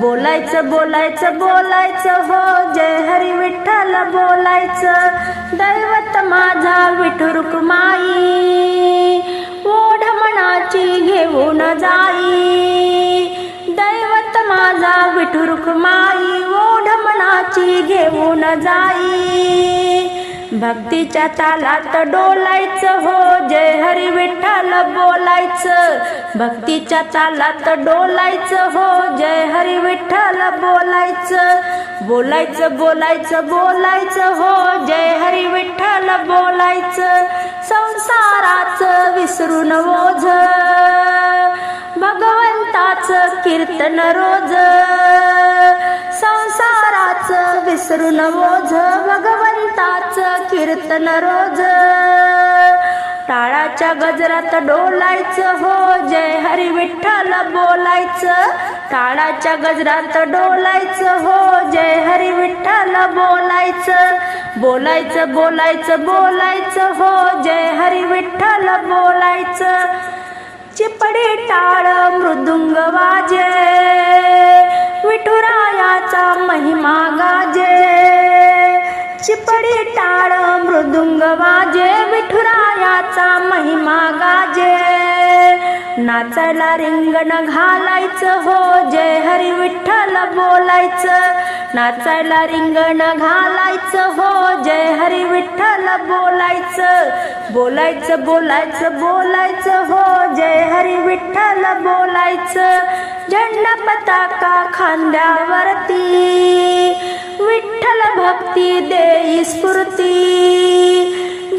बोलायचं बोलायचं बोलायचं हो जय हरी विठ्ठल बोलायचं. दैवत माझा विठू रुक्माई ओढ मनाची घेऊन जाई. दैवत माझा विठू रुक्माई ओढ मनाची घेऊन जाई. भक्तीच्या तालात डोलायचं हो जय हरी विठ्ठल बोलायचं. भक्तीच्या तालात डोलायचं हो जय हरी विठ्ठल बोलायचं. बोलायचं बोलायचं बोलायचं हो जय हरी विठ्ठल बोलायचं. संसाराचं विसरून ओझ भगवंताचं कीर्तन रोज. संसाराचं विसरून ओझ संताच कीर्तन रोज. टाळाच्या गजरात डोलायचं हो जय हरी विठ्ठल बोलायचं. टाळाच्या गजरात डोलायचं हो जय हरी विठ्ठल बोलायचं. बोलायचं बोलायचं बोलायचं हो जय हरी विठ्ठल बोलायचं. चिपडी टाळ मृदुंग वाजे. चिपडी टाळ मृदुंग वाजे विठुरायाचा महिमा गाजे. नाचायला रिंगण घालायचं हो जय हरी विठ्ठल बोलायचं. नाचायला रिंगण घालायचं हो जय हरी विठ्ठल बोलायचं. बोलायचं बोलायचं बोलायचं हो जय हरी विठ्ठल बोलायचं. झेंडा पताका खांद्यावरती. विठ्ठल भक्ती देई स्फूर्ती.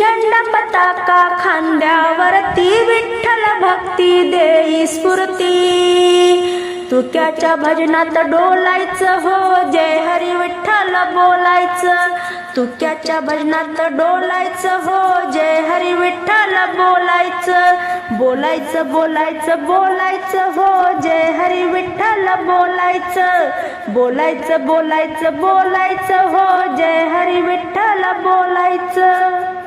झंडा पताका खांद्यावरती विठ्ठल भक्ती देई स्फूर्ती. तुक्याच्या भजनात डोलायचं हो जय हरी विठ्ठल बोलायचं. तुक्याच्या भजनात डोलायचं हो जय हरी विठ्ठल बोलायचं. बोलायचं बोलायचं बोलायचं हो जय हरी विठ्ठल बोलायचं. बोलायचं बोलायचं बोलायचं हो जय हरी विठ्ठल बोलायचं.